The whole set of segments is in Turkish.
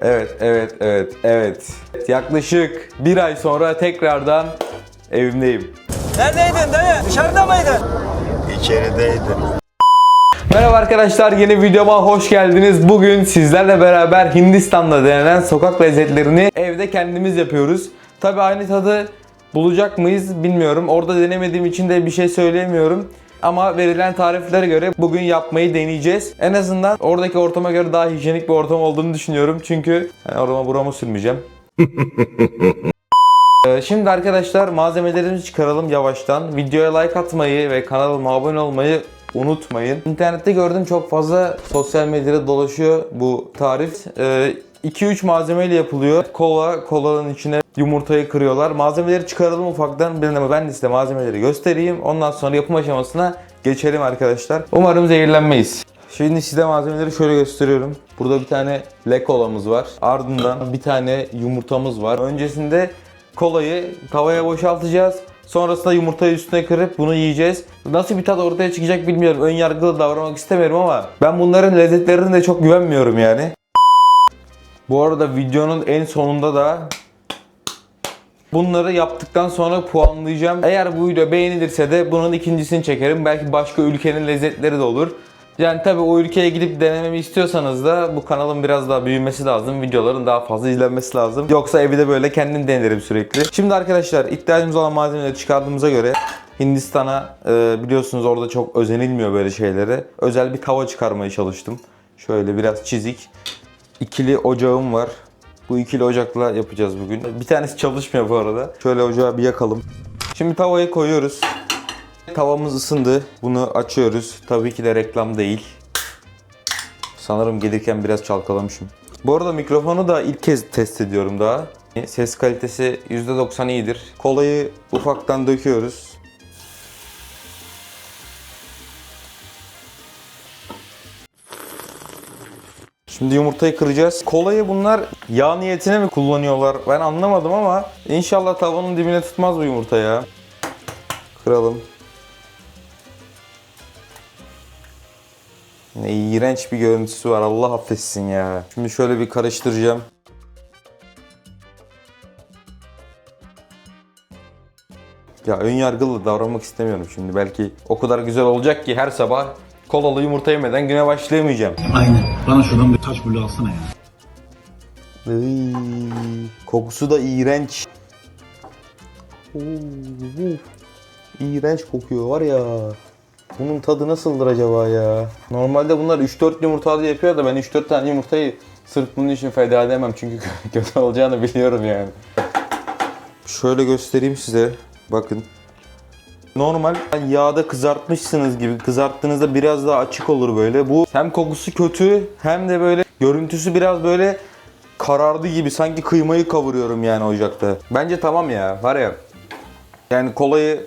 Evet, evet, evet, evet. Yaklaşık bir ay sonra tekrardan evimdeyim. Neredeydin dayı? Dışarıda mıydın? İçerideydim. Merhaba arkadaşlar, yeni videoma hoş geldiniz. Bugün sizlerle beraber Hindistan'da denenen sokak lezzetlerini evde kendimiz yapıyoruz. Tabi aynı tadı bulacak mıyız bilmiyorum. Orada denemediğim için de bir şey söyleyemiyorum. Ama verilen tariflere göre bugün yapmayı deneyeceğiz. En azından oradaki ortama göre daha hijyenik bir ortam olduğunu düşünüyorum. Çünkü yani orama burama sürmeyeceğim. Ee, Şimdi arkadaşlar malzemelerimizi çıkaralım yavaştan. Videoya like atmayı ve kanalıma abone olmayı unutmayın. İnternette gördüm çok fazla sosyal medyada dolaşıyor bu tarif. 2-3 malzemeyle yapılıyor. Kola, kolanın içine yumurtayı kırıyorlar. Malzemeleri çıkaralım ufaktan. Ben, ben de size malzemeleri göstereyim. Ondan sonra yapım aşamasına geçelim arkadaşlar. Umarım zehirlenmeyiz. Şimdi size malzemeleri şöyle gösteriyorum. Burada bir tane le kolamız var. Ardından bir tane yumurtamız var. Öncesinde kolayı tavaya boşaltacağız. Sonrasında yumurtayı üstüne kırıp bunu yiyeceğiz. Nasıl bir tat ortaya çıkacak bilmiyorum. Ön yargılı davranmak istemiyorum ama ben bunların lezzetlerine de çok güvenmiyorum yani. Bu arada videonun en sonunda da Bunları yaptıktan sonra puanlayacağım. Eğer bu video beğenilirse de bunun ikincisini çekerim. Belki başka ülkenin lezzetleri de olur. Yani tabii o ülkeye gidip denememi istiyorsanız da bu kanalın biraz daha büyümesi lazım. Videoların daha fazla izlenmesi lazım. Yoksa evde böyle kendim denerim sürekli. Şimdi arkadaşlar ihtiyacımız olan malzemeleri çıkardığımıza göre Hindistan'a e, biliyorsunuz orada çok özenilmiyor böyle şeylere. Özel bir tava çıkarmaya çalıştım. Şöyle biraz çizik. İkili ocağım var. Bu ikili ocakla yapacağız bugün. Bir tanesi çalışmıyor bu arada. Şöyle ocağı bir yakalım. Şimdi tavayı koyuyoruz. Tavamız ısındı. Bunu açıyoruz. Tabii ki de reklam değil. Sanırım gelirken biraz çalkalamışım. Bu arada mikrofonu da ilk kez test ediyorum daha. Ses kalitesi %90 iyidir. Kolayı ufaktan döküyoruz. Şimdi yumurtayı kıracağız. Kolayı bunlar yağ niyetine mi kullanıyorlar? Ben anlamadım ama inşallah tavanın dibine tutmaz bu yumurta ya. Kıralım. Ne iğrenç bir görüntüsü var. Allah affetsin ya. Şimdi şöyle bir karıştıracağım. Ya ön yargılı davranmak istemiyorum şimdi. Belki o kadar güzel olacak ki her sabah kolalı yumurta yemeden güne başlayamayacağım. Aynen. Bana şuradan bir taş bulu alsana ya. Iy, kokusu da iğrenç. Oo, İğrenç kokuyor var ya. Bunun tadı nasıldır acaba ya? Normalde bunlar 3-4 yumurtalı yapıyor da ben 3-4 tane yumurtayı sırf bunun için feda edemem çünkü kötü olacağını biliyorum yani. Şöyle göstereyim size. Bakın. Normal yağda kızartmışsınız gibi kızarttığınızda biraz daha açık olur böyle. Bu hem kokusu kötü hem de böyle görüntüsü biraz böyle karardı gibi sanki kıymayı kavuruyorum yani ocakta. Bence tamam ya var ya. Yani kolayı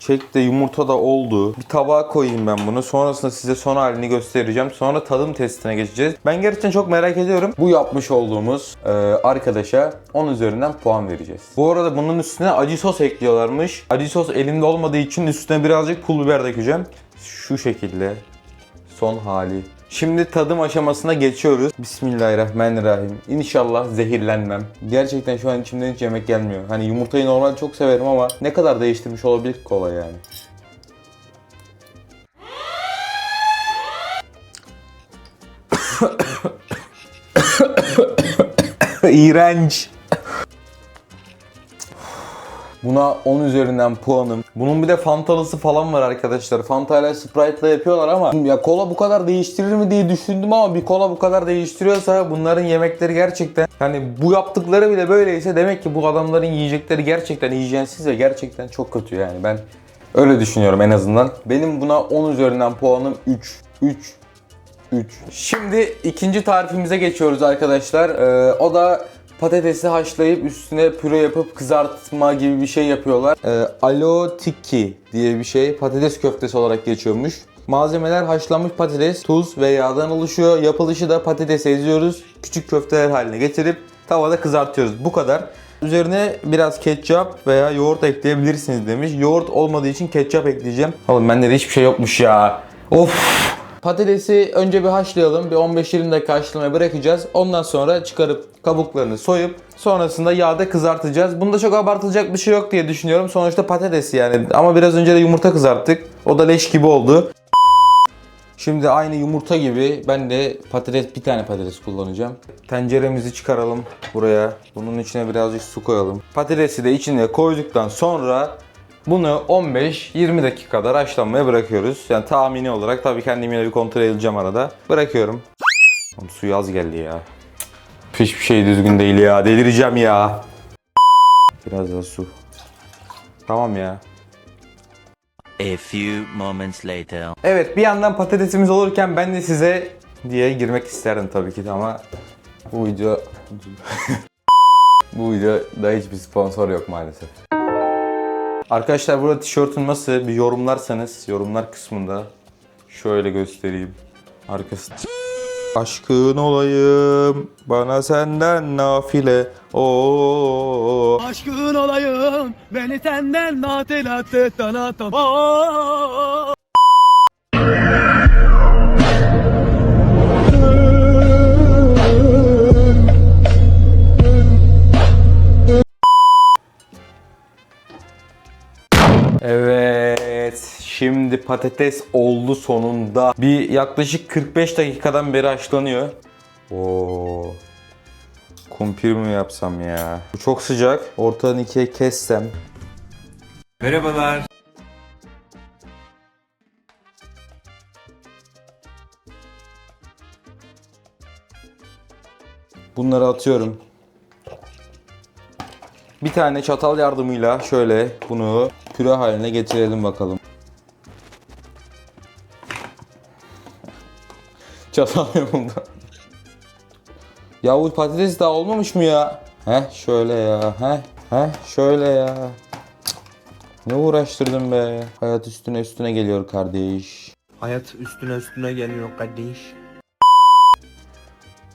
çekti yumurta da oldu. Bir tabağa koyayım ben bunu. Sonrasında size son halini göstereceğim. Sonra tadım testine geçeceğiz. Ben gerçekten çok merak ediyorum. Bu yapmış olduğumuz e, arkadaşa 10 üzerinden puan vereceğiz. Bu arada bunun üstüne acı sos ekliyorlarmış. Acı sos elimde olmadığı için üstüne birazcık pul biber dökeceğim. Şu şekilde son hali. Şimdi tadım aşamasına geçiyoruz. Bismillahirrahmanirrahim. İnşallah zehirlenmem. Gerçekten şu an içimden hiç yemek gelmiyor. Hani yumurtayı normal çok severim ama ne kadar değiştirmiş olabilir ki kola yani. İğrenç. Buna 10 üzerinden puanım. Bunun bir de Fantalısı falan var arkadaşlar. Fanta ile Sprite'la yapıyorlar ama ya kola bu kadar değiştirir mi diye düşündüm ama bir kola bu kadar değiştiriyorsa bunların yemekleri gerçekten hani bu yaptıkları bile böyleyse demek ki bu adamların yiyecekleri gerçekten hijyensiz ve gerçekten çok kötü yani. Ben öyle düşünüyorum en azından. Benim buna 10 üzerinden puanım 3. 3 3. Şimdi ikinci tarifimize geçiyoruz arkadaşlar. Ee, o da patatesi haşlayıp üstüne püre yapıp kızartma gibi bir şey yapıyorlar. Ee, alo tikki diye bir şey patates köftesi olarak geçiyormuş. Malzemeler haşlanmış patates, tuz ve yağdan oluşuyor. Yapılışı da patatesi eziyoruz. Küçük köfteler haline getirip tavada kızartıyoruz. Bu kadar. Üzerine biraz ketçap veya yoğurt ekleyebilirsiniz demiş. Yoğurt olmadığı için ketçap ekleyeceğim. Oğlum bende de hiçbir şey yokmuş ya. Of! Patatesi önce bir haşlayalım. Bir 15-20 dakika haşlamaya bırakacağız. Ondan sonra çıkarıp kabuklarını soyup sonrasında yağda kızartacağız. Bunda çok abartılacak bir şey yok diye düşünüyorum. Sonuçta patates yani. Ama biraz önce de yumurta kızarttık. O da leş gibi oldu. Şimdi aynı yumurta gibi ben de patates bir tane patates kullanacağım. Tenceremizi çıkaralım buraya. Bunun içine birazcık su koyalım. Patatesi de içine koyduktan sonra bunu 15-20 dakika kadar haşlanmaya bırakıyoruz. Yani tahmini olarak tabii kendim yine bir kontrol edeceğim arada. Bırakıyorum. Oğlum suyu az geldi ya. Hiçbir şey düzgün değil ya. Delireceğim ya. Biraz daha su. Tamam ya. A few moments later. Evet bir yandan patatesimiz olurken ben de size diye girmek isterdim tabii ki de ama bu video bu videoda hiçbir sponsor yok maalesef. Arkadaşlar burada tişörtün nasıl bir yorumlarsanız yorumlar kısmında şöyle göstereyim arkası. Aşkın olayım bana senden nafile. O Aşkın olayım beni senden natelat tanatam. Evet, şimdi patates oldu sonunda. Bir yaklaşık 45 dakikadan beri haşlanıyor. Oo. Kumpir mi yapsam ya? Bu çok sıcak. Ortadan ikiye kessem. Merhabalar. Bunları atıyorum. Bir tane çatal yardımıyla şöyle bunu püre haline getirelim bakalım. Çatal yanımda. Ya bu patates daha olmamış mı ya? Heh şöyle ya. Heh. Heh şöyle ya. Ne uğraştırdın be? Hayat üstüne üstüne geliyor kardeş. Hayat üstüne üstüne geliyor kardeş.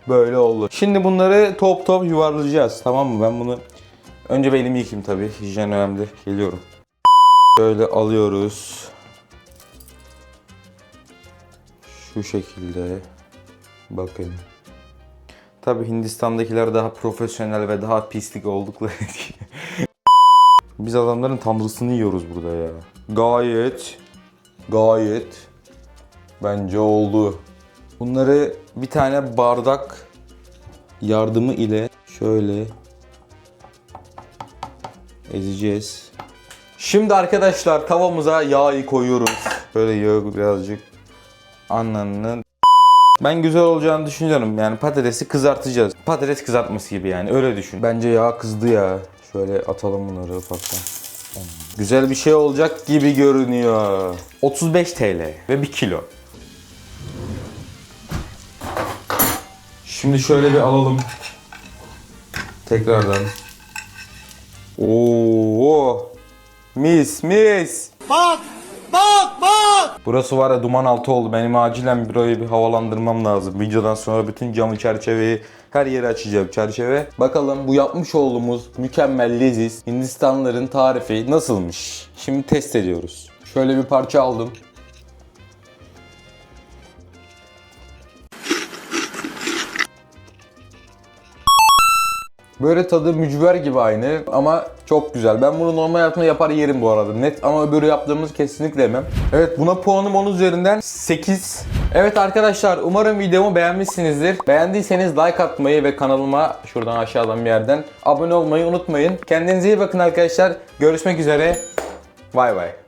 Böyle oldu. Şimdi bunları top top yuvarlayacağız. Tamam mı? Ben bunu önce bir elimi yıkayayım tabii. Hijyen önemli. Geliyorum. Böyle alıyoruz. Şu şekilde. Bakın. Tabii Hindistan'dakiler daha profesyonel ve daha pislik oldukları için. Biz adamların tanrısını yiyoruz burada ya. Gayet, gayet bence oldu. Bunları bir tane bardak yardımı ile şöyle ezeceğiz. Şimdi arkadaşlar tavamıza yağı koyuyoruz. Böyle yağı birazcık anlamını ben güzel olacağını düşünüyorum. Yani patatesi kızartacağız. Patates kızartması gibi yani öyle düşün. Bence yağ kızdı ya. Şöyle atalım bunları ufaktan. Güzel bir şey olacak gibi görünüyor. 35 TL ve 1 kilo. Şimdi şöyle bir alalım. Tekrardan. Oo! Mis mis. Bak! Bak! Burası var ya duman altı oldu. Benim acilen burayı bir havalandırmam lazım. Videodan sonra bütün camı çerçeveyi her yeri açacağım çerçeve. Bakalım bu yapmış olduğumuz mükemmel leziz Hindistanlıların tarifi nasılmış? Şimdi test ediyoruz. Şöyle bir parça aldım. Böyle tadı mücver gibi aynı ama çok güzel. Ben bunu normal hayatımda yapar yerim bu arada. Net ama öbürü yaptığımız kesinlikle yemem. Evet buna puanım 10 üzerinden 8. Evet arkadaşlar umarım videomu beğenmişsinizdir. Beğendiyseniz like atmayı ve kanalıma şuradan aşağıdan bir yerden abone olmayı unutmayın. Kendinize iyi bakın arkadaşlar. Görüşmek üzere. Bay bay.